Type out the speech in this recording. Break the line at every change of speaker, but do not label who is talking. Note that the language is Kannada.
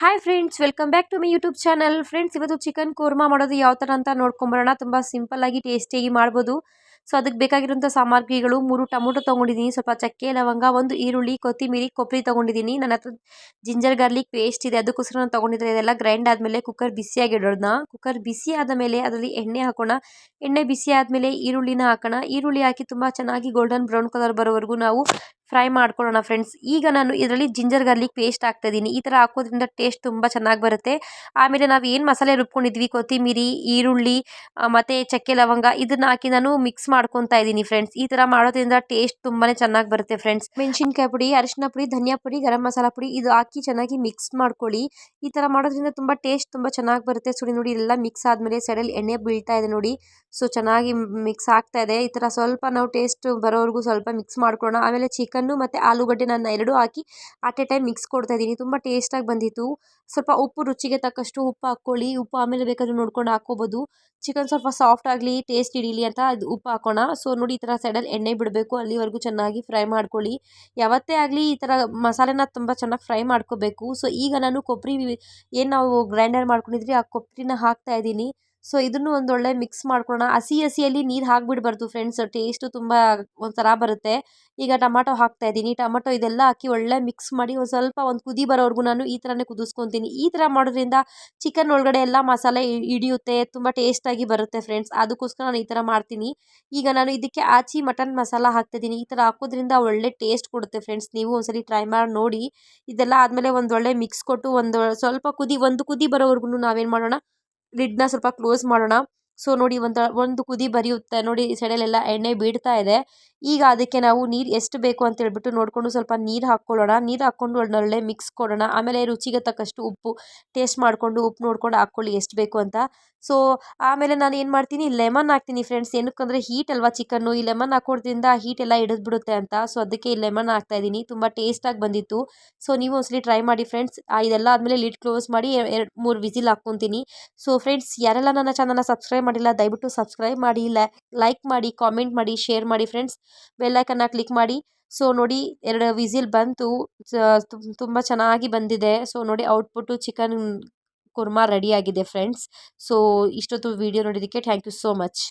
Hi friends welcome back to my YouTube channel friends ಇವತ್ತು ಚಿಕನ್ ಕೂರ್ಮಾ ಮಾಡೋದು ಯಾವ ಥರ ಅಂತ ನೋಡ್ಕೊಂಬರೋಣ. ತುಂಬ ಸಿಂಪಲ್ ಆಗಿ ಟೇಸ್ಟಿಯಾಗಿ ಮಾಡ್ಬೋದು. ಸೊ ಅದಕ್ಕೆ ಬೇಕಾಗಿರುವಂಥ ಸಾಮಗ್ರಿಗಳು ಮೂರು ಟೊಮೊಟೊ ತೊಗೊಂಡಿದ್ದೀನಿ. ಸ್ವಲ್ಪ ಚಕ್ಕೆ, ಲವಂಗ, ಒಂದು ಈರುಳ್ಳಿ, ಕೊತ್ತಿಮೀರಿ, ಕೊಬ್ಬರಿ ತೊಗೊಂಡಿದ್ದೀನಿ. ನನ್ನ ಹತ್ರ ಜಿಂಜರ್ ಗಾರ್ಲಿಕ್ ಪೇಸ್ಟ್ ಇದೆ. ಅದಕ್ಕೋಸ್ಕರ ನಾನು ತೊಗೊಂಡಿದ್ದೆ ಇದೆಲ್ಲ ಗ್ರೈಂಡ್ ಆದಮೇಲೆ ಕುಕ್ಕರ್ ಬಿಸಿಯಾಗಿ ಇಡೋಣ ಕುಕ್ಕರ್ ಬಿಸಿ ಆದ ಮೇಲೆ ಅದರಲ್ಲಿ ಎಣ್ಣೆ ಹಾಕೋಣ. ಎಣ್ಣೆ ಬಿಸಿ ಆದಮೇಲೆ ಈರುಳ್ಳಿನ ಹಾಕೋಣ. ಈರುಳ್ಳಿ ಹಾಕಿ ತುಂಬ ಚೆನ್ನಾಗಿ ಗೋಲ್ಡನ್ ಬ್ರೌನ್ ಕಲರ್ ಬರೋವರೆಗೂ ನಾವು ಫ್ರೈ ಮಾಡ್ಕೊಳ್ಳೋಣ ಫ್ರೆಂಡ್ಸ್. ಈಗ ನಾನು ಇದರಲ್ಲಿ ಜಿಂಜರ್ ಗಾರ್ಲಿಕ್ ಪೇಸ್ಟ್ ಹಾಕ್ತಾಯಿದ್ದೀನಿ ಈ ಥರ ಹಾಕೋದ್ರಿಂದ ಟೇಸ್ಟ್ ತುಂಬ ಚೆನ್ನಾಗಿ ಬರುತ್ತೆ. ಆಮೇಲೆ ನಾವು ಏನು ಮಸಾಲೆ ರುಬ್ಕೊಂಡಿದ್ವಿ? ಕೊತ್ತಿಮೀರಿ, ಈರುಳ್ಳಿ ಮತ್ತು ಚಕ್ಕೆ ಲವಂಗ ಇದನ್ನ ಹಾಕಿ ನಾನು ಮಿಕ್ಸ್ ಮಾಡ್ಕೊತಾ ಇದ್ದೀನಿ ಫ್ರೆಂಡ್ಸ್. ಈ ಥರ ಮಾಡೋದ್ರಿಂದ ಟೇಸ್ಟ್ ತುಂಬಾ ಚೆನ್ನಾಗಿ ಬರುತ್ತೆ ಫ್ರೆಂಡ್ಸ್. ಮೆಣಸಿನ್ಕಾಯಿ ಪುಡಿ ಅರಿಶಿನ ಪುಡಿ, ಧನಿಯಾ ಪುಡಿ, ಗರಂ ಮಸಾಲ ಪುಡಿ ಇದು ಹಾಕಿ ಚೆನ್ನಾಗಿ ಮಿಕ್ಸ್ ಮಾಡ್ಕೊಳ್ಳಿ. ಈ ಥರ ಮಾಡೋದ್ರಿಂದ ತುಂಬ ಟೇಸ್ಟ್ ತುಂಬ ಚೆನ್ನಾಗಿ ಬರುತ್ತೆ. ಸುಡಿ ನೋಡಿ ಎಲ್ಲ ಮಿಕ್ಸ್ ಆದಮೇಲೆ ಸೈಡಲ್ಲಿ ಎಣ್ಣೆ ಬೀಳ್ತಾ ಇದೆ ನೋಡಿ. ಸೊ, ಚೆನ್ನಾಗಿ ಮಿಕ್ಸ್ ಆಗ್ತಾ ಇದೆ. ಈ ಥರ ಸ್ವಲ್ಪ ನಾವು ಟೇಸ್ಟ್ ಬರೋವರೆಗೂ ಸ್ವಲ್ಪ ಮಿಕ್ಸ್ ಮಾಡ್ಕೊಳ್ಳೋಣ. ಆಮೇಲೆ ಚಿಕನ್ನು ಮತ್ತು ಆಲೂಗಡ್ಡೆ ನಾನು ಎರಡೂ ಹಾಕಿ ಅಟ್ ಎ ಟೈಮ್ ಮಿಕ್ಸ್ ಕೊಡ್ತಾ ಇದ್ದೀನಿ. ತುಂಬ ಟೇಸ್ಟಾಗಿ ಬಂದಿತ್ತು. ಸ್ವಲ್ಪ ಉಪ್ಪು, ರುಚಿಗೆ ತಕ್ಕಷ್ಟು ಉಪ್ಪು ಹಾಕ್ಕೊಳ್ಳಿ. ಉಪ್ಪು ಆಮೇಲೆ ಬೇಕಾದರೂ ನೋಡ್ಕೊಂಡು ಹಾಕ್ಕೋಬೋದು. ಚಿಕನ್ ಸ್ವಲ್ಪ ಸಾಫ್ಟ್ ಆಗಲಿ ಟೇಸ್ಟ್ ಹಿಡೀಲಿ ಅಂತ ಅದು ಉಪ್ಪು ಹಾಕೋಣ. ಸೊ ನೋಡಿ ಈ ಥರ ಸೈಡಲ್ಲಿ ಎಣ್ಣೆ ಬಿಡಬೇಕು. ಅಲ್ಲಿವರೆಗೂ ಚೆನ್ನಾಗಿ ಫ್ರೈ ಮಾಡ್ಕೊಳ್ಳಿ. ಯಾವತ್ತೇ ಆಗಲಿ ಈ ಥರ ಮಸಾಲೆನ ತುಂಬ ಚೆನ್ನಾಗಿ ಫ್ರೈ ಮಾಡ್ಕೋಬೇಕು. ಸೊ ಈಗ ನಾನು ಕೊಬ್ಬರಿ, ಏನು ನಾವು ಗ್ರೈಂಡರ್ ಮಾಡ್ಕೊಂಡಿದ್ರಿ ಆ ಕೊಬ್ಬರಿನ ಹಾಕ್ತಾ ಇದ್ದೀನಿ. ಸೊ ಇದನ್ನು ಒಂದೊಳ್ಳೆ ಮಿಕ್ಸ್ ಮಾಡ್ಕೊಳ್ಳೋಣ ಹಸಿ ಹಸಿಯಲ್ಲಿ ನೀರು ಹಾಕ್ಬಿಡ್ಬಾರ್ದು ಫ್ರೆಂಡ್ಸ್ ಟೇಸ್ಟು ತುಂಬ ಒಂಥರ ಬರುತ್ತೆ. ಈಗ ಟೊಮಾಟೊ ಹಾಕ್ತಾ ಇದ್ದೀನಿ. ಟೊಮಾಟೊ ಇದೆಲ್ಲ ಹಾಕಿ ಒಳ್ಳೆ ಮಿಕ್ಸ್ ಮಾಡಿ ಒಂದು ಸ್ವಲ್ಪ ಒಂದು ಕುದಿ ಬರೋವರೆಗೂ ನಾನು ಈ ಥರನೇ ಕುದಿಸ್ಕೊತೀನಿ. ಈ ಥರ ಮಾಡೋದ್ರಿಂದ ಚಿಕನ್ ಒಳಗಡೆ ಎಲ್ಲ ಮಸಾಲೆ ಹಿಡಿಯುತ್ತೆ, ತುಂಬ ಟೇಸ್ಟಾಗಿ ಬರುತ್ತೆ ಫ್ರೆಂಡ್ಸ್ ಅದಕ್ಕೋಸ್ಕರ ನಾನು ಈ ಥರ ಮಾಡ್ತೀನಿ. ಈಗ ನಾನು ಇದಕ್ಕೆ ಆಚಿ ಮಟನ್ ಮಸಾಲ ಹಾಕ್ತಿದ್ದೀನಿ ಈ ಥರ ಹಾಕೋದ್ರಿಂದ ಒಳ್ಳೆ ಟೇಸ್ಟ್ ಕೊಡುತ್ತೆ ಫ್ರೆಂಡ್ಸ್ ನೀವು ಒಂದ್ಸಲಿ ಟ್ರೈ ಮಾಡಿ, ನೋಡಿ. ಇದೆಲ್ಲ ಆದಮೇಲೆ ಒಂದೊಳ್ಳೆ ಮಿಕ್ಸ್ ಕೊಟ್ಟು ಒಂದು ಸ್ವಲ್ಪ ಕುದಿ, ಒಂದು ಕುದಿ ಬರೋವರೆಗೂ ನಾವೇನು ಮಾಡೋಣ? ಲಿಡ್ನ ಸ್ವಲ್ಪ ಕ್ಲೋಸ್ ಮಾಡೋಣ. ಸೊ ನೋಡಿ ಒಂದು ಒಂದು ಕುದಿ ಬರಿಯುತ್ತೆ. ನೋಡಿ ಈ ಸೈಡಲ್ಲೆಲ್ಲ ಎಣ್ಣೆ ಬೀಳ್ತಾ ಇದೆ. ಈಗ ಅದಕ್ಕೆ ನಾವು ನೀರು ಎಷ್ಟು ಬೇಕು ಅಂತ ಹೇಳ್ಬಿಟ್ಟು ನೋಡಿಕೊಂಡು ಸ್ವಲ್ಪ ನೀರು ಹಾಕ್ಕೊಳ್ಳೋಣ. ನೀರು ಹಾಕ್ಕೊಂಡು ಒಳ್ಳೊಳ್ಳೆ ಮಿಕ್ಸ್ ಕೊಡೋಣ. ಆಮೇಲೆ ರುಚಿಗೆ ತಕ್ಕಷ್ಟು ಉಪ್ಪು ಟೇಸ್ಟ್ ಮಾಡಿಕೊಂಡು ಉಪ್ಪು ನೋಡ್ಕೊಂಡು ಹಾಕ್ಕೊಳ್ಳಿ ಎಷ್ಟು ಬೇಕು ಅಂತ. ಸೊ ಆಮೇಲೆ ನಾನು ಏನು ಮಾಡ್ತೀನಿ? ಲೆಮನ್ ಹಾಕ್ತೀನಿ ಫ್ರೆಂಡ್ಸ್ ಏನಕ್ಕಂದರೆ ಹೀಟ್ ಅಲ್ವಾ ಚಿಕನ್ನು ಈ ಲೆಮನ್ ಹಾಕೋದ್ರಿಂದ ಹೀಟ್ ಎಲ್ಲ ಹಿಡಿದ್ಬಿಡುತ್ತೆ ಅಂತ. ಸೊ ಅದಕ್ಕೆ ಈ ಲೆಮನ್ ಹಾಕ್ತಾ ಇದ್ದೀನಿ. ತುಂಬ ಟೇಸ್ಟಾಗಿ ಬಂದಿತ್ತು. ಸೊ ನೀವು ಒಂದ್ಸಲಿ ಟ್ರೈ ಮಾಡಿ ಫ್ರೆಂಡ್ಸ್ ಇದೆಲ್ಲ ಆದಮೇಲೆ ಲಿಡ್ ಕ್ಲೋಸ್ ಮಾಡಿ ಎರಡು, ಮೂರು ವಿಸಿಲ್ ಹಾಕ್ಕೊತೀನಿ. ಸೊ ಫ್ರೆಂಡ್ಸ್ ಯಾರೆಲ್ಲ ನನ್ನ ಚಾನಲ್ನ ಸಬ್ಸ್ಕ್ರೈಬ್ ಮಾಡಿಲ್ಲ, ದಯವಿಟ್ಟು ಸಬ್ಸ್ಕ್ರೈಬ್ ಮಾಡಿ ಲೈಕ್ ಮಾಡಿ ಕಾಮೆಂಟ್ ಮಾಡಿ ಶೇರ್ ಮಾಡಿ ಫ್ರೆಂಡ್ಸ್ ಬೆಲ್ಲೈಕನ್ನ ಕ್ಲಿಕ್ ಮಾಡಿ. ಸೊ ನೋಡಿ ಎರಡು ವಿಸಿಲ್ ಬಂತು. ತುಂಬ ಚೆನ್ನಾಗಿ ಬಂದಿದೆ. ಸೊ ನೋಡಿ ಔಟ್ಪುಟ್ಟು ಚಿಕನ್ ಕುರ್ಮಾ ರೆಡಿಯಾಗಿದೆ ಫ್ರೆಂಡ್ಸ್ ಸೊ ಇಷ್ಟೊತ್ತು ವಿಡಿಯೋ ನೋಡಿದ್ದಕ್ಕೆ ಥ್ಯಾಂಕ್ ಯು ಸೋ ಮಚ್